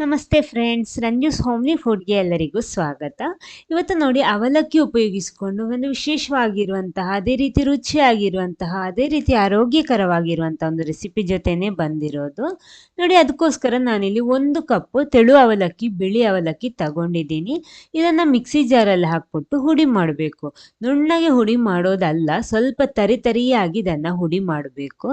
ನಮಸ್ತೆ friends ರಂಜುಸ್ homely ಫುಡ್ಗೆ ಎಲ್ಲರಿಗೂ ಸ್ವಾಗತ. ಇವತ್ತು ನೋಡಿ ಅವಲಕ್ಕಿ ಉಪಯೋಗಿಸಿಕೊಂಡು ಒಂದು ವಿಶೇಷವಾಗಿರುವಂತಹ, ಅದೇ ರೀತಿ ರುಚಿಯಾಗಿರುವಂತಹ, ಅದೇ ರೀತಿ ಆರೋಗ್ಯಕರವಾಗಿರುವಂಥ ಒಂದು ರೆಸಿಪಿ ಜೊತೆನೆ ಬಂದಿರೋದು. ನೋಡಿ, ಅದಕ್ಕೋಸ್ಕರ ನಾನಿಲ್ಲಿ ಒಂದು ಕಪ್ಪು ತೆಳು ಅವಲಕ್ಕಿ, ಬಿಳಿ ಅವಲಕ್ಕಿ ತಗೊಂಡಿದ್ದೀನಿ. ಇದನ್ನು ಮಿಕ್ಸಿ ಜಾರಲ್ಲಿ ಹಾಕ್ಬಿಟ್ಟು ಹುಡಿ ಮಾಡಬೇಕು. ನುಣ್ಣಗೆ ಹುಡಿ ಮಾಡೋದಲ್ಲ, ಸ್ವಲ್ಪ ತರಿತರಿಯಾಗಿ ಇದನ್ನು ಹುಡಿ ಮಾಡಬೇಕು.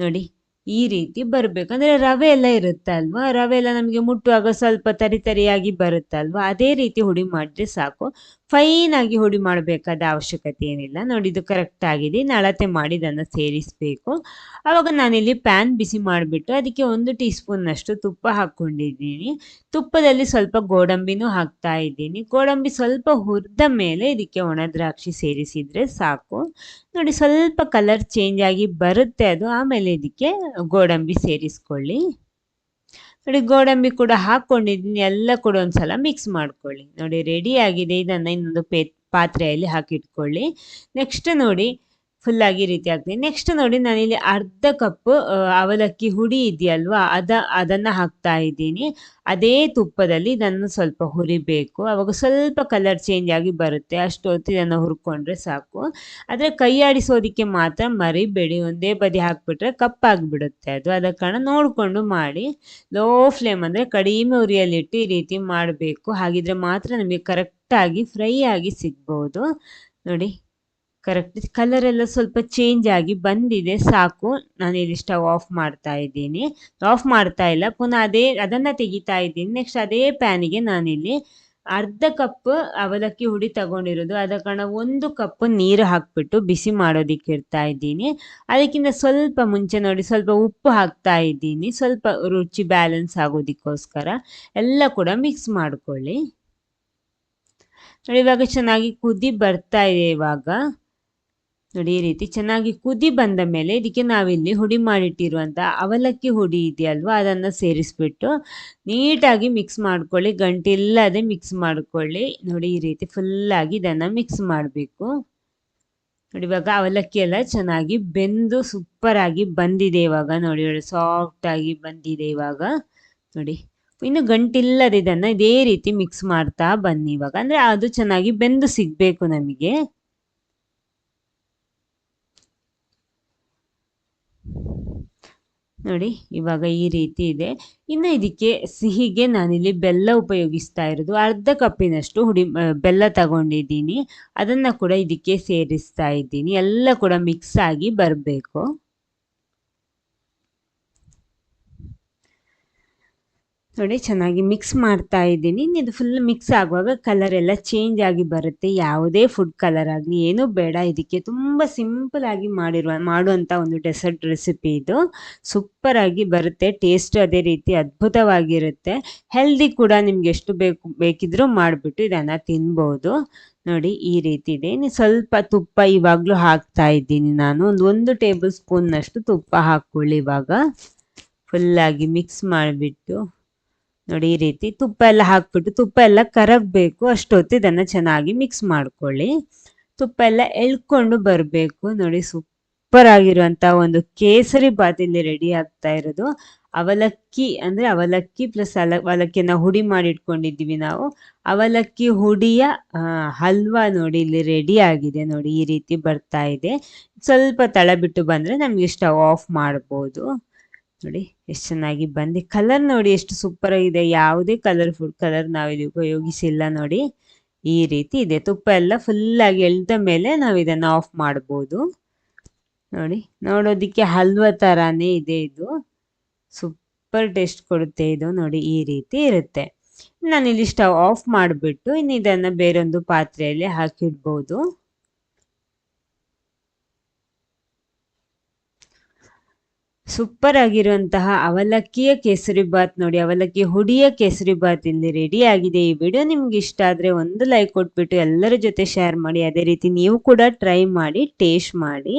ನೋಡಿ ಈ ರೀತಿ ಬರಬೇಕು. ಅಂದರೆ ರವೆ ಎಲ್ಲ ಇರುತ್ತಲ್ವಾ ರವೆ ಎಲ್ಲ ನಮಗೆ ಮುಟ್ಟುವಾಗ ಸ್ವಲ್ಪ ತರಿ ತರಿಯಾಗಿ ಬರುತ್ತಲ್ವಾ ಅದೇ ರೀತಿ ಹುಡಿ ಮಾಡಿದ್ರೆ ಸಾಕು. ಫೈನ್ ಆಗಿ ಹುಡಿ ಮಾಡಬೇಕಾದ ಅವಶ್ಯಕತೆ ಏನಿಲ್ಲ. ನೋಡಿ, ಇದು ಕರೆಕ್ಟ್ ಆಗಿದೆ. ಇನ್ನು ಅಳತೆ ಮಾಡಿ ಇದನ್ನು ಸೇರಿಸಬೇಕು. ಆವಾಗ ನಾನಿಲ್ಲಿ ಪ್ಯಾನ್ ಬಿಸಿ ಮಾಡಿಬಿಟ್ಟು ಅದಕ್ಕೆ ಒಂದು ಟೀ ಸ್ಪೂನ್ನಷ್ಟು ತುಪ್ಪ ಹಾಕ್ಕೊಂಡಿದ್ದೀನಿ. ತುಪ್ಪದಲ್ಲಿ ಸ್ವಲ್ಪ ಗೋಡಂಬಿನೂ ಹಾಕ್ತಾ ಇದ್ದೀನಿ. ಗೋಡಂಬಿ ಸ್ವಲ್ಪ ಹುರಿದ ಮೇಲೆ ಇದಕ್ಕೆ ಒಣ ದ್ರಾಕ್ಷಿ ಸೇರಿಸಿದರೆ ಸಾಕು. ನೋಡಿ ಸ್ವಲ್ಪ ಕಲರ್ ಚೇಂಜ್ ಆಗಿ ಬರುತ್ತೆ ಅದು. ಆಮೇಲೆ ಇದಕ್ಕೆ ಗೋಡಂಬಿ ಸೇರಿಸ್ಕೊಳ್ಳಿ. ನೋಡಿ ಗೋಡಂಬಿ ಕೂಡ ಹಾಕ್ಕೊಂಡಿದ್ದೀನಿ. ಎಲ್ಲ ಕೂಡ ಒಂದ್ಸಲ ಮಿಕ್ಸ್ ಮಾಡ್ಕೊಳ್ಳಿ. ನೋಡಿ ರೆಡಿ ಆಗಿದೆ. ಇದನ್ನು ಇನ್ನೊಂದು ಪೇ, ಪಾತ್ರೆಯಲ್ಲಿ ಹಾಕಿಟ್ಕೊಳ್ಳಿ. ನೆಕ್ಸ್ಟ್ ನೋಡಿ ಫುಲ್ಲಾಗಿ ರೀತಿ ಆಗ್ತದೆ ನೆಕ್ಸ್ಟ್ ನೋಡಿ ನಾನಿಲ್ಲಿ ಅರ್ಧ ಕಪ್ ಅವಲಕ್ಕಿ ಹುಡಿ ಇದೆಯಲ್ವಾ? ಅದ, ಅದನ್ನು ಹಾಕ್ತಾ ಇದ್ದೀನಿ. ಅದೇ ತುಪ್ಪದಲ್ಲಿ ಇದನ್ನು ಸ್ವಲ್ಪ ಹುರಿಬೇಕು. ಅವಾಗ ಸ್ವಲ್ಪ ಕಲರ್ ಚೇಂಜ್ ಆಗಿ ಬರುತ್ತೆ. ಅಷ್ಟು ಹೊತ್ತು ಇದನ್ನು ಹುರ್ಕೊಂಡ್ರೆ ಸಾಕು. ಆದರೆ ಕೈ ಆಡಿಸೋದಕ್ಕೆ ಮಾತ್ರ ಮರಿಬೇಡಿ. ಒಂದೇ ಬದಿ ಹಾಕ್ಬಿಟ್ರೆ ಕಪ್ಪಾಗಿಬಿಡುತ್ತೆ ಅದು. ಅದ ಕಾರಣ ನೋಡಿಕೊಂಡು ಮಾಡಿ. ಲೋ ಫ್ಲೇಮ್ ಅಂದರೆ ಕಡಿಮೆ ಉರಿಯಲ್ಲಿಟ್ಟು ಈ ರೀತಿ ಮಾಡಬೇಕು. ಹಾಗಿದ್ರೆ ಮಾತ್ರ ನಮಗೆ ಕರೆಕ್ಟಾಗಿ ಫ್ರೈ ಆಗಿ ಸಿಗ್ಬೋದು. ನೋಡಿ. ಕರೆಕ್ಟ್ ಕಲರ್ ಎಲ್ಲ ಸ್ವಲ್ಪ ಚೇಂಜ್ ಆಗಿ ಬಂದಿದೆ, ಸಾಕು. ನಾನು ಇಲ್ಲಿ ಸ್ಟವ್ ಆಫ್ ಮಾಡ್ತಾ ಇದ್ದೀನಿ. ಆಫ್ ಮಾಡ್ತಾ ಇಲ್ಲ. ಪುನಃ ಅದೇ, ಅದನ್ನು ತೆಗಿತಾ ಇದ್ದೀನಿ. ನೆಕ್ಸ್ಟ್ ಅದೇ ಪ್ಯಾನಿಗೆ ನಾನಿಲ್ಲಿ ಅರ್ಧ ಕಪ್ ಅವಲಕ್ಕಿ ಹುಡಿ ತಗೊಂಡಿರೋದು. ಅದ ಕಾರಣ ಒಂದು ಕಪ್ ನೀರು ಹಾಕ್ಬಿಟ್ಟು ಬಿಸಿ ಮಾಡೋದಿಕ್ಕೆ ಇಡ್ತಾ ಇದ್ದೀನಿ. ಅದಕ್ಕಿಂತ ಸ್ವಲ್ಪ ಮುಂಚೆ ನೋಡಿ, ಸ್ವಲ್ಪ ಉಪ್ಪು ಹಾಕ್ತಾ ಇದ್ದೀನಿ. ಸ್ವಲ್ಪ ರುಚಿ ಬ್ಯಾಲೆನ್ಸ್ ಆಗೋದಕ್ಕೋಸ್ಕರ. ಎಲ್ಲ ಕೂಡ ಮಿಕ್ಸ್ ಮಾಡ್ಕೊಳ್ಳಿ. ನೋಡಿ, ಇವಾಗ ಚೆನ್ನಾಗಿ ಕುದಿ ಬರ್ತಾ ಇದೆ ಇವಾಗ. ನೋಡಿ ಈ ರೀತಿ ಚೆನ್ನಾಗಿ ಕುದಿ ಬಂದ ಮೇಲೆ ಇದಕ್ಕೆ ನಾವಿಲ್ಲಿ ಹುಡಿ ಮಾಡಿಟ್ಟಿರುವಂಥ ಅವಲಕ್ಕಿ ಹುಡಿ ಇದೆಯಲ್ವಾ, ಅದನ್ನು ಸೇರಿಸ್ಬಿಟ್ಟು ನೀಟಾಗಿ ಮಿಕ್ಸ್ ಮಾಡ್ಕೊಳ್ಳಿ, ಗಂಟಿಲ್ಲದೆ ಮಿಕ್ಸ್ ಮಾಡ್ಕೊಳ್ಳಿ. ನೋಡಿ ಈ ರೀತಿ ಫುಲ್ಲಾಗಿ ಇದನ್ನು ಮಿಕ್ಸ್ ಮಾಡಬೇಕು. ನೋಡಿ ಇವಾಗ ಅವಲಕ್ಕಿ ಎಲ್ಲ ಚೆನ್ನಾಗಿ ಬೆಂದು ಸೂಪರ್ ಬಂದಿದೆ ಇವಾಗ. ನೋಡಿ ಸಾಫ್ಟ್ ಆಗಿ ಬಂದಿದೆ ಇವಾಗ. ನೋಡಿ ಇನ್ನು ಗಂಟಿಲ್ಲದೆ ಇದನ್ನು ಇದೇ ರೀತಿ ಮಿಕ್ಸ್ ಮಾಡ್ತಾ ಬನ್ನಿ ಇವಾಗ. ಅಂದರೆ ಅದು ಚೆನ್ನಾಗಿ ಬೆಂದು ಸಿಗಬೇಕು ನಮಗೆ. ನೋಡಿ, ಇವಾಗ ಈ ರೀತಿ ಇದೆ. ಇನ್ನು ಇದಕ್ಕೆ ಸಿಹಿಗೆ ನಾನಿಲ್ಲಿ ಬೆಲ್ಲ ಉಪಯೋಗಿಸ್ತಾ ಇರೋದು. ಅರ್ಧ ಕಪ್ಪಿನಷ್ಟು ಹುಡಿ ಬೆಲ್ಲ ತಗೊಂಡಿದ್ದೀನಿ. ಅದನ್ನು ಕೂಡ ಇದಕ್ಕೆ ಸೇರಿಸ್ತಾ ಇದ್ದೀನಿ. ಎಲ್ಲ ಕೂಡ ಮಿಕ್ಸ್ ಆಗಿ ಬರಬೇಕು. ನೋಡಿ, ಚೆನ್ನಾಗಿ ಮಿಕ್ಸ್ ಮಾಡ್ತಾ ಇದ್ದೀನಿ. ಇದು ಫುಲ್ ಮಿಕ್ಸ್ ಆಗುವಾಗ ಕಲರ್ ಎಲ್ಲ ಚೇಂಜ್ ಆಗಿ ಬರುತ್ತೆ. ಯಾವುದೇ ಫುಡ್ ಕಲರ್ ಆಗಲಿ, ಏನೂ ಬೇಡ. ಇದಕ್ಕೆ ತುಂಬ ಸಿಂಪಲ್ ಆಗಿ ಮಾಡಿರುವ ಮಾಡುವಂಥ ಒಂದು ಡೆಸರ್ಟ್ ರೆಸಿಪಿ ಇದು. ಸೂಪರ್ ಆಗಿ ಬರುತ್ತೆ. ಟೇಸ್ಟ್ ಅದೇ ರೀತಿ ಅದ್ಭುತವಾಗಿರುತ್ತೆ. ಹೆಲ್ದಿ ಕೂಡ ನಿಮ್ಗೆ ಎಷ್ಟು ಬೇಕು, ಬೇಕಿದ್ರೂ ಮಾಡಿಬಿಟ್ಟು ಇದನ್ನು ತಿನ್ಬೋದು. ನೋಡಿ, ಈ ರೀತಿ ಇದೆ. ಇನ್ನು ಸ್ವಲ್ಪ ತುಪ್ಪ ಇವಾಗಲೂ ಹಾಕ್ತಾ ಇದ್ದೀನಿ ನಾನು. ಒಂದು ಒಂದು ಟೇಬಲ್ ಸ್ಪೂನ್ನಷ್ಟು ತುಪ್ಪ ಹಾಕ್ಕೊಳ್ಳಿ ಇವಾಗ. ಫುಲ್ಲಾಗಿ ಮಿಕ್ಸ್ ಮಾಡಿಬಿಟ್ಟು. ನೋಡಿ ಈ ರೀತಿ ತುಪ್ಪ ಎಲ್ಲ ಹಾಕ್ಬಿಟ್ಟು ತುಪ್ಪ ಎಲ್ಲ ಕರಗಬೇಕು, ಅಷ್ಟೊತ್ತು ಇದನ್ನು ಚೆನ್ನಾಗಿ ಮಿಕ್ಸ್ ಮಾಡ್ಕೊಳ್ಳಿ. ತುಪ್ಪ ಎಲ್ಲ ಎಳ್ಕೊಂಡು ಬರಬೇಕು. ನೋಡಿ ಸೂಪರ್ ಆಗಿರುವಂಥ ಒಂದು ಕೇಸರಿ ಬಾತ್ ಇಲ್ಲಿ ರೆಡಿ ಆಗ್ತಾ ಇರೋದು. ಅವಲಕ್ಕಿ ಅಂದರೆ ಅವಲಕ್ಕಿ ಪ್ಲಸ್ ಅಲ ಅವಲಕ್ಕಿನ ಹುಡಿ ಮಾಡಿ ಇಟ್ಕೊಂಡಿದ್ದೀವಿ ನಾವು. ಅವಲಕ್ಕಿ ಹುಡಿಯ ಹಲ್ವಾ ನೋಡಿ ಇಲ್ಲಿ ರೆಡಿ ಆಗಿದೆ. ನೋಡಿ ಈ ರೀತಿ ಬರ್ತಾ ಇದೆ. ಸ್ವಲ್ಪ ತಳ ಬಿಟ್ಟು ಬಂದರೆ ನಮಗೆ ಸ್ಟವ್ ಆಫ್ ಮಾಡ್ಬೋದು. ನೋಡಿ, ಎಷ್ಟು ಚೆನ್ನಾಗಿ ಬಂದು. ಕಲರ್ ನೋಡಿ ಎಷ್ಟು ಸೂಪರ್ ಆಗಿದೆ ಯಾವುದೇ ಕಲರ್ ಫುಡ್ ಕಲರ್ ನಾವಿಲ್ಲಿ ಉಪಯೋಗಿಸಿಲ್ಲ ನೋಡಿ. ಈ ರೀತಿ ಇದೆ. ತುಪ್ಪ ಎಲ್ಲ ಫುಲ್ಲಾಗಿ ಎಳ್ದ ಮೇಲೆ ನಾವು ಇದನ್ನ ಆಫ್ ಮಾಡ್ಬೋದು. ನೋಡಿ, ನೋಡೋದಕ್ಕೆ ಹಲ್ವ ಥರನೇ ಇದೆ ಇದು. ಸೂಪರ್ ಟೇಸ್ಟ್ ಕೊಡುತ್ತೆ ಇದು ನೋಡಿ, ಈ ರೀತಿ ಇರುತ್ತೆ. ನಾನಿಲ್ಲಿ ಸ್ಟವ್ ಆಫ್ ಮಾಡಿಬಿಟ್ಟು ಇನ್ನು ಇದನ್ನು ಬೇರೊಂದು ಪಾತ್ರೆಯಲ್ಲಿ ಹಾಕಿಡ್ಬೋದು. ಸೂಪರ್ ಆಗಿರುವಂತಹ ಅವಲಕ್ಕಿಯ ಕೇಸರಿ ಬಾತ್ ನೋಡಿ, ಅವಲಕ್ಕಿ ಹುಡಿಯ ಕೇಸರಿ ಬಾತ್ ಇಲ್ಲಿ ರೆಡಿ ಆಗಿದೆ. ಈ ವಿಡಿಯೋ ನಿಮ್ಗೆ ಇಷ್ಟ ಆದರೆ ಒಂದು ಲೈಕ್ ಕೊಟ್ಬಿಟ್ಟು ಎಲ್ಲರ ಜೊತೆ ಶೇರ್ ಮಾಡಿ, ಅದೇ ರೀತಿ ನೀವು ಕೂಡ ಟ್ರೈ ಮಾಡಿ ಟೇಸ್ಟ್ ಮಾಡಿ.